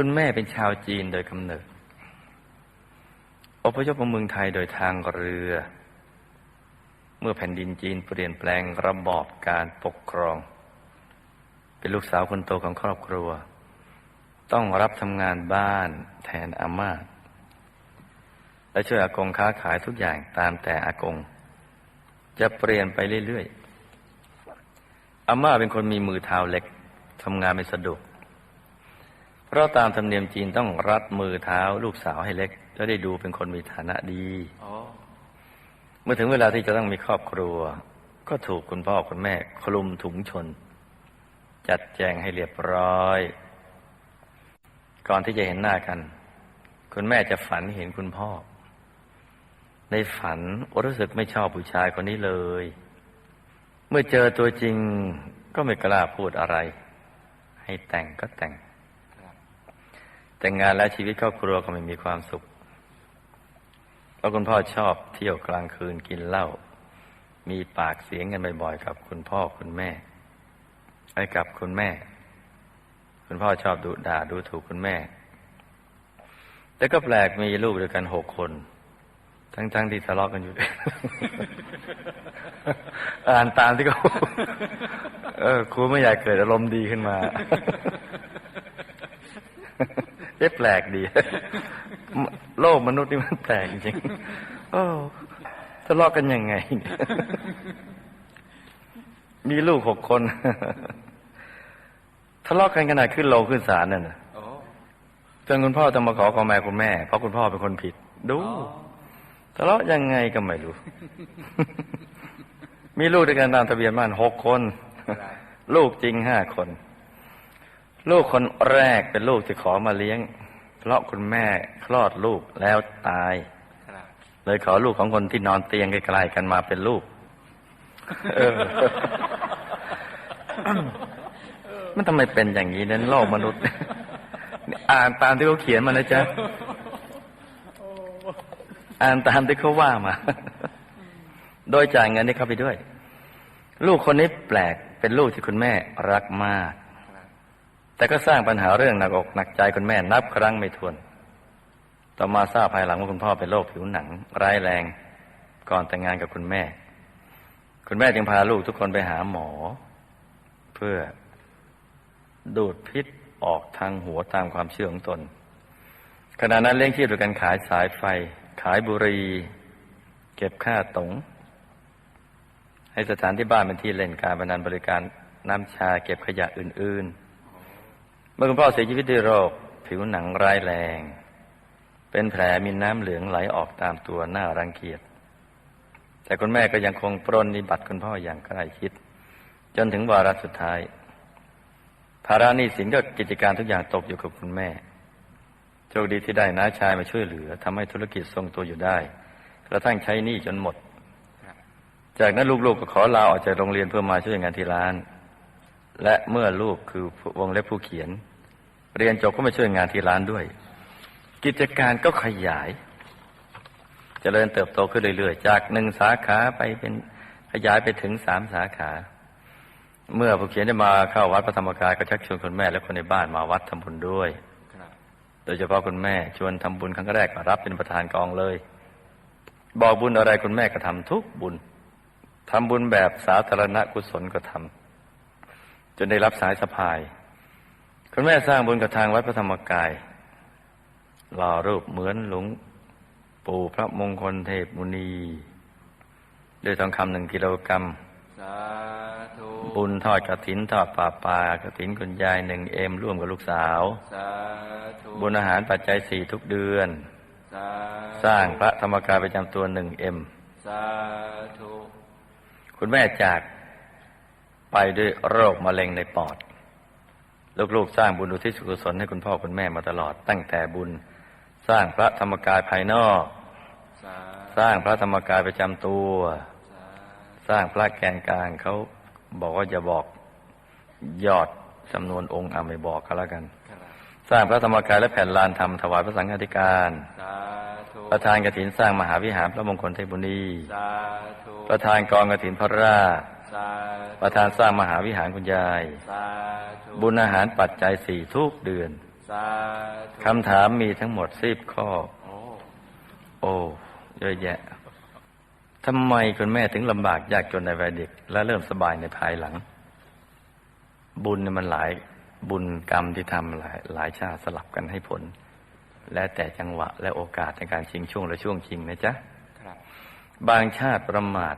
คุณแม่เป็นชาวจีนโดยกำเนิด อพยพมาเมืองไทยโดยทางเรือ เมื่อแผ่นดินจีนเปลี่ยนแปลงระบอบการปกครอง เป็นลูกสาวคนโตของครอบครัว ต้องรับทำงานบ้านแทนอาม่าและช่วยอากงค้าขายทุกอย่างตามแต่อากง จะเปลี่ยนไปเรื่อยๆอาม่าเป็นคนมีมือเท้าเล็กทำงานไม่สะดวก เพราะตามธรรมเนียมจีนต้องรัดมือเท้าลูกสาวให้เล็กและได้ดูเป็นคนมีฐานะดีอ๋อเมื่อถึงเวลาที่จะต้องมีครอบครัว ก็ถูกคุณพ่อคุณแม่คลุมถุงชน จัดแจงให้เรียบร้อย ก่อนที่จะเห็นหน้ากัน คุณแม่จะฝันเห็นคุณพ่อ ในฝันรู้สึกไม่ชอบผู้ชายคนนี้เลย เมื่อเจอตัวจริงก็ไม่กล้าพูดอะไร ให้แต่งก็แต่งครับ แต่งงานและชีวิตครอบครัวก็ไม่มีความสุข เพราะคุณพ่อชอบเที่ยวกลางคืนกินเหล้า มีปากเสียงกันบ่อยๆกับคุณพ่อคุณแม่ให้กับคุณแม่ คุณพ่อชอบดุด่าดูถูกคุณแม่ แต่ก็แปลกมีลูกด้วยกันหกคน ทั้งๆที่ทะเลาะกันอยู่ อ่านตามที่เขาเออครูไม่อยากเกิดอารมณ์ดีขึ้นมา เอ๊ะแปลกดี โลกมนุษย์นี่มันแปลกจริงโอ้ทะเลาะกันยังไงเนี่ยมีลูกหกคน ทะเลาะกันขนาดขึ้นโลงขึ้นศาลนั่นน่ะโอ้จนคุณพ่อต้องมาขอขอแม่คุณแม่ เพราะคุณพ่อเป็นคนผิด ดูอ๋อทะเลาะยังไงก็ไม่รู้ มีลูกด้วยกันตามทะเบียนบ้านหกคนครับลูกจริงห้าคน ลูกคนแรกเป็นลูกที่ขอมาเลี้ยง เพราะคุณแม่คลอดลูกแล้วตายเลยขอลูกของคนที่นอนเตียงใกล้ๆกันมาเป็นลูกเออมันทำไมเป็นอย่างนี้นั้นโลกมนุษย์ อ่านตามที่เขาเขียนมานะจ๊ะอ่านตามที่เขาว่ามา โดยจ่ายเงินให้เขาไปด้วย ลูกคนนี้แปลกเป็นลูกที่คุณแม่รักมาก แต่ก็สร้างปัญหาเรื่องหนักอกหนักใจคุณแม่นับครั้งไม่ถ้วน ต่อมาทราบภายหลังว่าคุณพ่อเป็นโรคผิวหนัง ร้ายแรง ก่อนแต่งงานกับคุณแม่ คุณแม่จึงพาลูกทุกคนไปหาหมอ เพื่อ ดูดพิษออกทางหัวตามความเชื่อของตน ขณะนั้นเลี้ยงชีพโดยการขายสายไฟ ขายบุหรี่เก็บค่าตงให้สถานที่บ้านเป็นที่เล่นการพนันบริการน้ำชาเก็บขยะอื่น ๆ เมื่อคุณพ่อเสียชีวิตด้วยโรค ผิวหนังร้ายแรง เป็นแผลมีน้ำเหลืองไหลออกตามตัวหน้ารังเกียจ แต่คุณแม่ก็ยังคงปรนนิบัติคุณพ่ออย่างใกล้ชิด จนถึงวาระสุดท้าย ภาระหนี้สินก็กิจการทุกอย่างตกอยู่กับคุณแม่โชคดีที่ได้น้าชายมาช่วยเหลือทำให้ธุรกิจทรงตัวอยู่ได้ กระทั่งใช้หนี้จนหมด จากนั้นลูกๆก็ขอลาออกจากโรงเรียนเพื่อมาช่วยงานที่ร้าน และเมื่อลูกคือวงเล็บผู้เขียน เรียนจบก็มาช่วยงานที่ร้านด้วย กิจการก็ขยายเจริญเติบโตขึ้นเรื่อยๆ จากหนึ่งสาขาไปเป็นขยายไปถึงสามสาขา เมื่อผู้เขียนได้มาเข้าวัดพระธรรมกายก็ชักชวนคุณแม่และคนในบ้านมาวัดทำบุญด้วยโดยเฉพาะคุณแม่ชวนทำบุญครั้งแรกก็รับเป็นประธานกองเลย บอกบุญอะไรคุณแม่ก็ทำทุกบุญทำบุญแบบสาธารณกุศลก็ทำ จนได้รับสายสะพาย คุณแม่สร้างบุญกับทางวัดพระธรรมกายหล่อรูปเหมือนหลวงปู่พระมงคลเทพมุนีด้วยทองคำหนึ่งกิโลกรัมสาธุบุญทอดกระถินทอดป่าปากระถินคุณยายหนึ่งเอ็มร่วมกับลูกสาวสาธุบุญอาหารปัจจัยสี่ทุกเดือนสาธุสร้างพระธรรมกายประจำตัวหนึ่งเอ็มสาธุคุณแม่จาก ไปด้วยโรคมะเร็งในปอด ลูกๆสร้างบุญอุทิศกุศลให้คุณพ่อคุณแม่มาตลอด ตั้งแต่บุญสร้างพระธรรมกายภายนอกสาสร้างพระธรรมกายประจำตัวสาสร้างพระแกนกลางเขาบอกว่าจะบอกยอดจำนวนองค์อะไม่บอกก็แล้วกันครับสร้างพระธรรมกายและแผ่นลานธรรมถวายพระสังฆาธิการสาธุประธานกฐินสร้างมหาวิหารพระมงคลเทพบุรีสาธุประธานกองกฐินพระราชสา ประธานสร้างมหาวิหารคุณยายสาธุบุญอาหารปัจจัยสี่ทุกเดือนสสาธุคำถามมีทั้งหมดสิบข้อโอ้โอ้เยอะแยะทำไมคุณแม่ถึงลำบากยากจนในวัยเด็ก และเริ่มสบายในภายหลัง บุญเนี่ยมันหลายบุญกรรมที่ทำหลายหลายชาติสลับกันให้ผล และแต่จังหวะและโอกาสในการชิงช่วงและช่วงชิงนะจ๊ะ ครับ บางชาติประมาท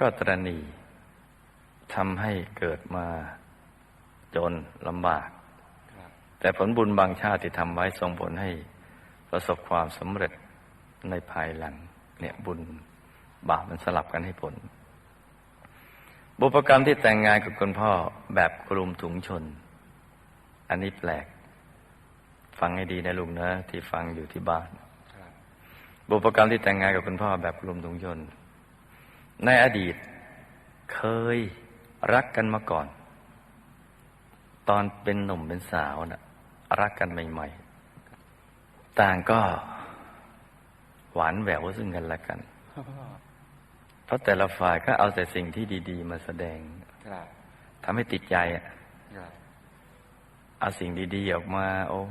ก็ตรณี ทำให้เกิดมาจนลำบากครับแต่ผลบุญบางชาติที่ทำไว้ส่งผลให้ประสบความสำเร็จในภายหลัง เนี่ยบุญบาปมันสลับกันให้ผล บุพกรรมที่แต่งงานกับคุณพ่อแบบคลุมถุงชน อันนี้แปลก ฟังให้ดีนะลุงนะที่ฟังอยู่ที่บ้านครับบุพกรรมที่แต่งงานกับคุณพ่อแบบคลุมถุงชน ในอดีตเคย รักกันมาก่อน ตอนเป็นหนุ่มเป็นสาวนะ่ะ รักกันใหม่ ๆ ต่างก็หวานแหววซึ่งกันและกัน เพราะแต่ละฝ่ายก็เอาแต่สิ่งที่ดี ๆ มาแสดงทำให้ติดใจอะเอาสิ่งดีๆออกมา โอ้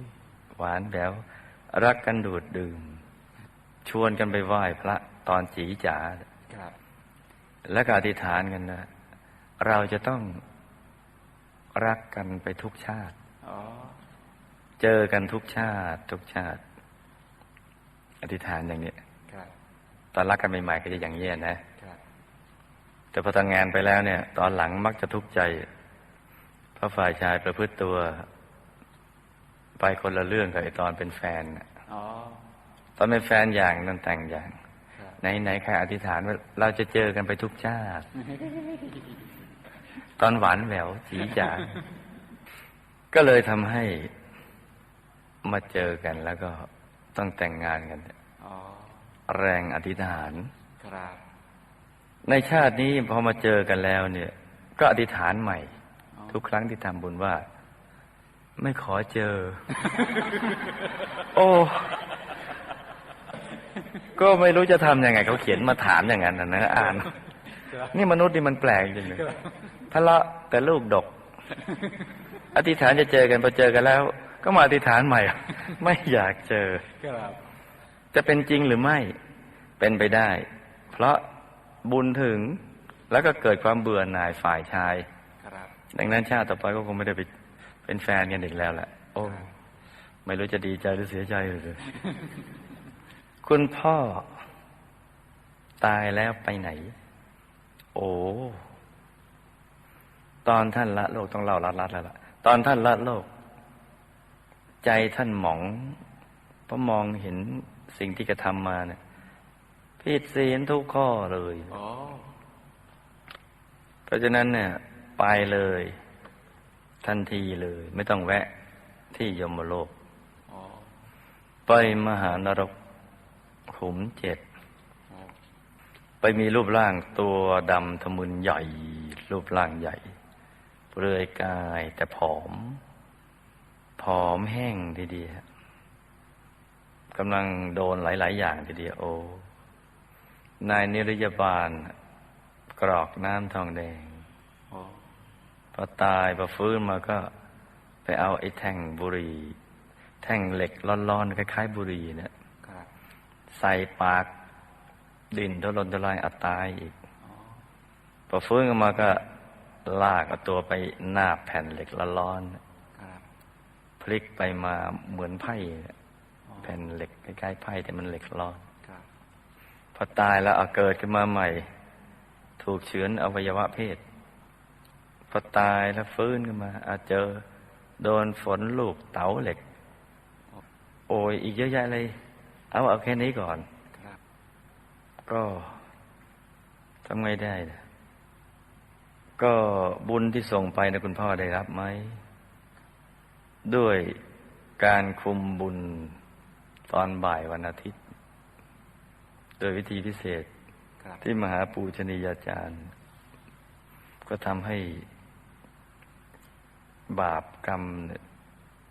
ยหวานแหววรักกันดูดดื่ม ชวนกันไปไหว้พระตอนจีจ๋าแล้วก็อธิษฐานกันนะ เราจะต้องรักกันไปทุกชาติอ๋อเจอกันทุกชาติ ทุกชาติ อธิษฐานอย่างนี้ครับตอนรักกันใหม่ๆก็จะอย่างเงี้ยนะครับแต่พอทำงานไปแล้วเนี่ย ตอนหลังมักจะทุกข์ใจเพราะฝ่ายชายประพฤติตัว ไปคนละเรื่องกับไอ้ตอนเป็นแฟนน่ะอ๋อตอนเป็นแฟนอย่างนั่นแต่งอย่างครับไหนไหนใครอธิษฐานว่าเราจะเจอกันไปทุกชาติ ตอนหวานแหววสีจ๋าก็เลยทำให้มาเจอกันแล้วก็ต้องแต่งงานกันอ๋อแรงอธิษฐานครับในชาตินี้พอมาเจอกันแล้วเนี่ย ก็อธิษฐานใหม่อ๋อทุกครั้งที่ทำบุญว่า ไม่ขอเจอ โอ้ก็ไม่รู้จะทำยังไง เขาเขียนมาถามอย่างนั้นนะนะอ่าน นี่มนุษย์นี่มันแปลกจริงเลย ทะเลาะแต่ลูกดก อธิษฐานจะเจอกันพอเจอกันแล้ว ก็มาอธิษฐานใหม่ ไม่อยากเจอครับจะเป็นจริงหรือไม่ เป็นไปได้ เพราะบุญถึงแล้วก็เกิดความเบื่อหน่ายฝ่ายชายครับดังนั้นชาติต่อไปก็คงไม่ได้ไปเป็นแฟนกันอีกแล้วแหละโอ้ไม่รู้จะดีใจหรือเสียใจเลยคุณพ่อ ตายแล้วไปไหน โอ้ ตอนท่านละโลกต้องเล่าลัดๆแล้วล่ะตอนท่านละโลก ใจท่านหมองเพราะมองเห็นสิ่งที่กระทำมาเนี่ยผิดศีลทุกข้อเลยอ๋อเพราะฉะนั้นเนี่ย ไปเลย ทันทีเลย ไม่ต้องแวะที่ยมโลกอ๋อไปมหานรกขุมเจ็ดอ๋อไปมีรูปร่างตัวดำทะมึนใหญ่ รูปร่างใหญ่ เปลือยกายแต่ผอม ผอมแห้งทีเดียวกำลังโดนหลาย ๆ อย่างทีเดียวโอ้นายนิรยาบาล กรอกน้ำทองแดงอ๋อพอตายพอฟื้นมาก็ไปเอาไอ้แท่งบุหรี่แท่งเหล็กร้อนๆคล้ายๆบุหรี่เนี่ยครับใส่ปากดินทุรนทุรายอัตตายอีกอ๋อพอฟื้นขึ้นมาก็ ลากเอาตัวไปหน้าบแผ่นเหล็กละร้อนครับพลิกไปมาเหมือนไพ่อ๋อแผ่นเหล็กคล้ายๆไพ่แต่มันเหล็กร้อนครับพอตายแล้วเอาเกิดขึ้นมาใหม่ ถูกเฉือนอวัยวะเพศ พอตายแล้วฟื้นขึ้นมา อาเจอโดนฝนลูกเต๋าเหล็ก โอ้ยอีกเยอะแยะเลย เอาเอาแค่นี้ก่อนครับก็ทำไงได้นะ ก็บุญที่ส่งไปนะคุณพ่อได้รับไหม ด้วยการคุมบุญตอนบ่ายวันอาทิตย์ โดยวิธีพิเศษครับที่มหาปูชนียาจารย์ ก็ทำให้บาปกรรม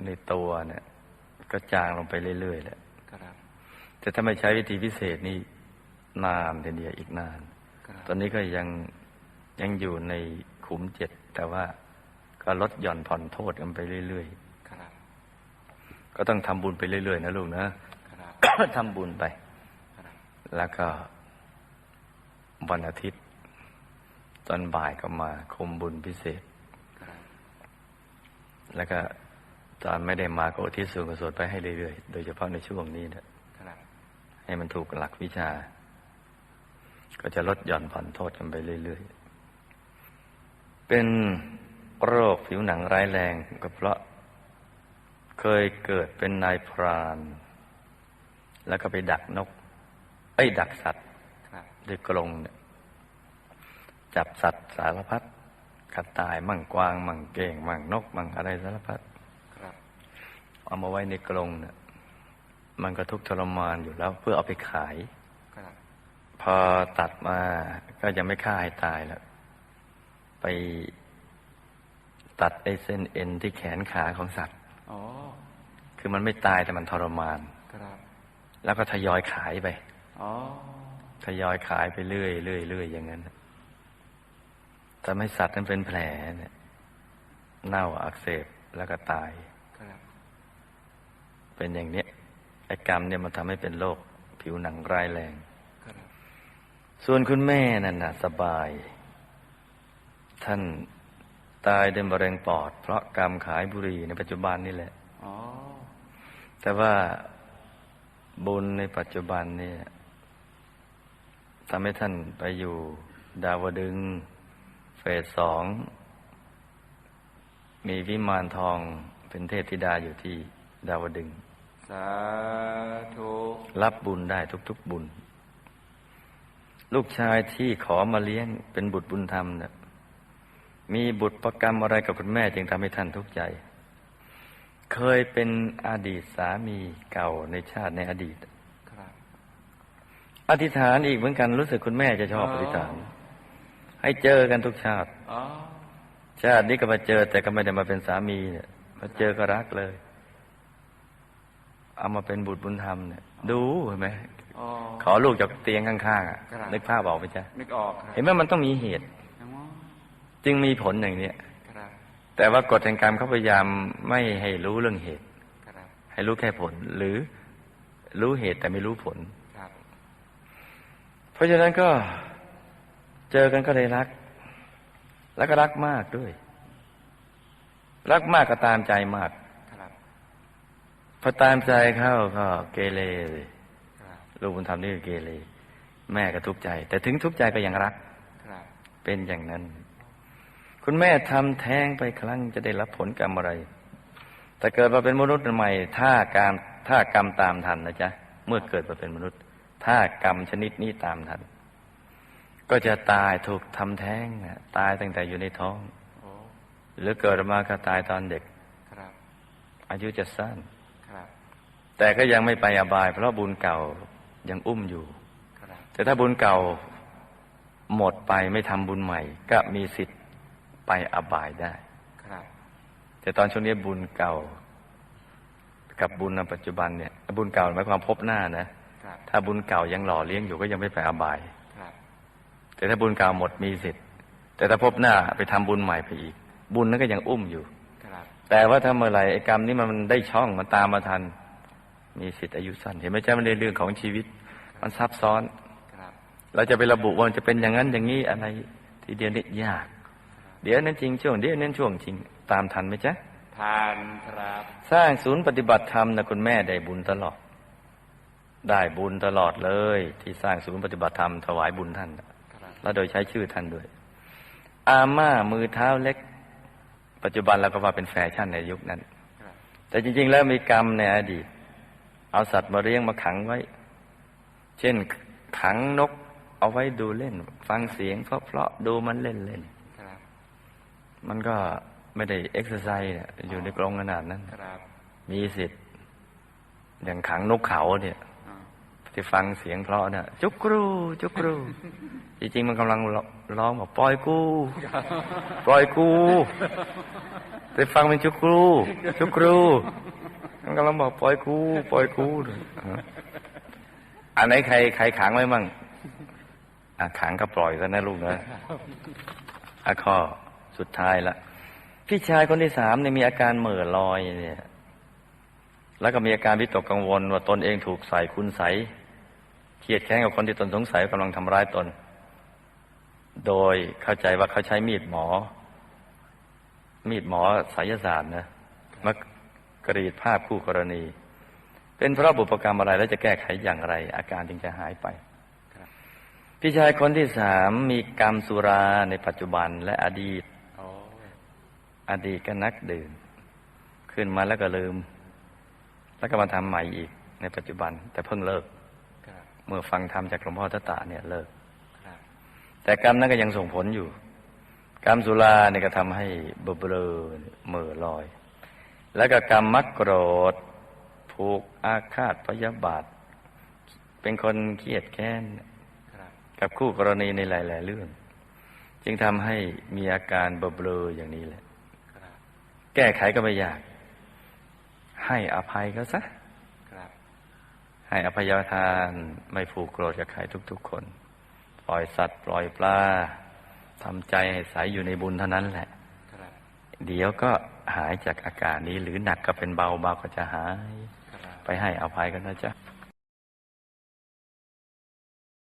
ในตัวเนี่ย ก็จางลงไปเรื่อยๆแหละครับแต่ถ้าไม่ใช้วิธีพิเศษนี่นานทีเดียวอีกนานครับตอนนี้ก็ยัง ยังอยู่ในขุมเจ็ดแต่ว่าก็ลดหย่อนผ่อนโทษกันไปเรื่อยครับๆก็ต้องทำบุญไปเรื่อยๆนะลูกนะครับทำบุญไปครับแล้วก็วันอาทิตย์ ตอนบ่ายก็มาคุมบุญพิเศษครับแล้วก็ตอนไม่ได้มาก็อุทิศส่วนกุศลไปให้เรื่อยๆ โดยเฉพาะในช่วงนี้เนะครับให้มันถูกหลักวิชา ก็จะลดหย่อนผ่อนโทษกันไปเรื่อยๆ เป็นโรคผิวหนังร้ายแรงก็เพราะ เคยเกิดเป็นนายพราน แล้วก็ไปดักนก ไอ้ยดักสัตว์ครับด้วยกรงเนี่ยจับสัตว์สารพัดกระต่ายมั่งกวาง มั่งเก้งมั่งนก มั่งอะไรสารพัดครับเอามาไว้ในกรงเนี่ยมันก็ทุกข์ทรมานอยู่แล้ว เพื่อเอาไปขายครับพอตัดมาก็ยังไม่ฆ่าให้ตายแล้ว ไปตัดไอ้เส้นเอ็นที่แขนขาของสัตว์อ๋อคือมันไม่ตายแต่มันทรมานครับแล้วก็ทยอยขายไปอ๋อทยอยขายไปเรื่อยเรื่อยเรื่อยอย่างนั้นน่ะทำให้สัตว์นั้นเป็นแผลเนี่ยเน่าอักเสบแล้วก็ตายครับเป็นอย่างเนี้ยไอ้กรรมเนี่ยมันทำให้เป็นโรคผิวหนังร้ายแรงครับส่วนคุณแม่นั่นน่ะสบาย ท่านตายด้วยมะเร็งปอด เพราะกรรมขายบุหรี่ในปัจจุบันนี่แหละอ๋อแต่ว่าบุญในปัจจุบันเนี่ยทำให้ท่านไปอยู่ดาวดึงส์เฟสสอง มีวิมานทองเป็นเทพธิดาอยู่ที่ดาวดึงส์สาธุรับบุญได้ทุก ๆบุญ ลูกชายที่ขอมาเลี้ยงเป็นบุตรบุญธรรมเนี่ย มีบุตรประกรรมอะไรกับคุณแม่จึงทำให้ท่านทุกข์ใจ เคยเป็นอดีตสามีเก่าในชาติในอดีตครับอธิษฐานอีกเหมือนกันรู้สึกคุณแม่จะชอบอ๋อออธิษฐาน ให้เจอกันทุกชาติอ๋อชาตินี้ก็มาเจอ แต่ก็ไม่ได้มาเป็นสามีเนี่ยมาเจอก็รักเลย เอามาเป็นบุตรบุญธรรมเนี่ย ดูเห็นไหมอ๋อขอลูกจากเตียงข้างๆอะครับนึกภาพออกไหมจ๊ะนึกออกครับเห็นไหมมันต้องมีเหตุอ๋อ จึงมีผลอย่างเนี้ยครับแต่ว่ากฎแห่งกรรมเขาพยายามไม่ให้รู้เรื่องเหตุครับให้รู้แค่ผล หรือรู้เหตุแต่ไม่รู้ผลครับเพราะฉะนั้นก็เจอกันก็เลยรัก แล้วก็รักมากด้วย รักมากก็ตามใจมากครับพอตามใจเข้าก็เกเรเลยครับลูกบุญธรรมนี่ก็เกเรแม่ก็ทุกข์ใจ แต่ถึงทุกข์ใจก็ยังรักครับเป็นอย่างนั้น คุณแม่ทำแท้งไปครั้งจะได้รับผลกรรมอะไร แต่เกิดมาเป็นมนุษย์ใหม่ ถ้าการถ้ากรรมตามทันนะจ๊ะ เมื่อเกิดมาเป็นมนุษย์ ถ้ากรรมชนิดนี้ตามทัน ก็จะตายถูกทำแท้งน่ะตายตั้งแต่อยู่ในท้องโอ้หรือเกิดมาก็ตายตอนเด็กครับอายุจะสั้นครับแต่ก็ยังไม่ไปอบาย เพราะบุญเก่ายังอุ้มอยู่ครับแต่ถ้าบุญเก่าหมดไปไม่ทำบุญใหม่ ก็มีสิทธิ์ ไปอบายได้ ครับ แต่ตอนช่วงนี้บุญเก่า กับบุญในปัจจุบันเนี่ย บุญเก่าหมายความพบหน้านะครับถ้าบุญเก่ายังหล่อเลี้ยงอยู่ก็ยังไม่ไปอบายครับแต่ถ้าบุญเก่าหมดมีสิทธิ์ แต่ถ้าพบหน้าไปทำบุญใหม่ไปอีก บุญนั้นก็ยังอุ้มอยู่ครับแต่ว่าถ้าเมื่อไหร่ไอ้กรรมนี้มันได้ช่องมันตามมาทัน มีสิทธิ์อายุสั้น เห็นไหมจ๊ะมันในเรื่องของชีวิต มันซับซ้อนครับเราจะไประบุว่ามันจะเป็นอย่างนั้นอย่างนี้อะไร ทีเดียวนี่ยาก เดี๋ยวนั้นจริงช่วงเดี๋ยวนั้นช่วงจริง ตามทันไหมจ๊ะทานครับ สร้างศูนย์ปฏิบัติธรรมนะคุณแม่ได้บุญตลอด ได้บุญตลอดเลย ที่สร้างศูนย์ปฏิบัติธรรมถวายบุญท่านครับและโดยใช้ชื่อท่านด้วย อาม่ามือเท้าเล็ก ปัจจุบันเราก็ว่าเป็นแฟชั่นในยุคนั้นครับแต่จริง ๆ แล้วมีกรรมในอดีต เอาสัตว์มาเลี้ยงมาขังไว้ เช่นขังนกเอาไว้ดูเล่น ฟังเสียงเพราะๆดูมันเล่นเล่นครับๆ มันก็ไม่ได้เอ็กซ์ไซส์เนี่ยอยู่ในกรงขนาดนั้นครับมีสิทธิ์ อย่างขังนกเขาเนี่ยอ่าที่ฟังเสียงเพราะเนี่ยจุกกรูจุกกรูจริงๆมันกำลังร้องบอกปล่อยกูปล่อยกูไปฟังเป็นจุกกรูจุกกรูมันกำลังบอกปล่อยกูปล่อยกูอันไหนใครใครขังไว้มั่งอะขังก็ปล่อยซะนะลูกนะอะข้อ สุดท้ายละพี่ชายคนที่สามเนี่ยมีอาการเหม่อลอยเนี่ย แล้วก็มีอาการวิตกกังวล ว่าตนเองถูกใส่คุณใสยเครียดแค้นกับคนที่ตนสงสัยกำลังทำร้ายตน โดยเข้าใจว่าเขาใช้มีดหมอ มีดหมอไสยศาสตร์นะมากรีดภาพคู่กรณี เป็นเพราะบุพกรรมอะไรแล้วจะแก้ไขอย่างไร อาการจึงจะหายไปครับพี่ชายคนที่สามมีกรรมสุราในปัจจุบันและอดีตโอ้อดีตก็นักดื่ม ขึ้นมาแล้วก็ลืม แล้วก็มาทำใหม่อีกในปัจจุบัน แต่เพิ่งเลิกครับเมื่อฟังธรรมจากหลวงพ่อตตาเนี่ยเลิกครับแต่กรรมนั้นก็ยังส่งผลอยู่ กรรมสุราเนี่ยก็ทำให้เบลอเบลอเหม่อลอย แล้วก็กรรมมักโกรธผูกอาฆาตพยาบาท เป็นคนเครียดแค้นครับกับคู่กรณีในหลาย ๆ เรื่อง จึงทำให้มีอาการเบลอเบลออย่างนี้แหละครับ แก้ไขก็ไม่ยาก ให้อภัยเขาซะครับให้อภัยทานไม่ผูกโกรธกับใครทุก ๆ คน ปล่อยสัตว์ ปล่อยปลาทำใจให้ใสอยู่ในบุญเท่านั้นแหละครับเดี๋ยวก็หายจากอาการนี้หรือหนักก็เป็นเบาเบาก็จะหายครับไปให้อภัยกันนะจ๊ะ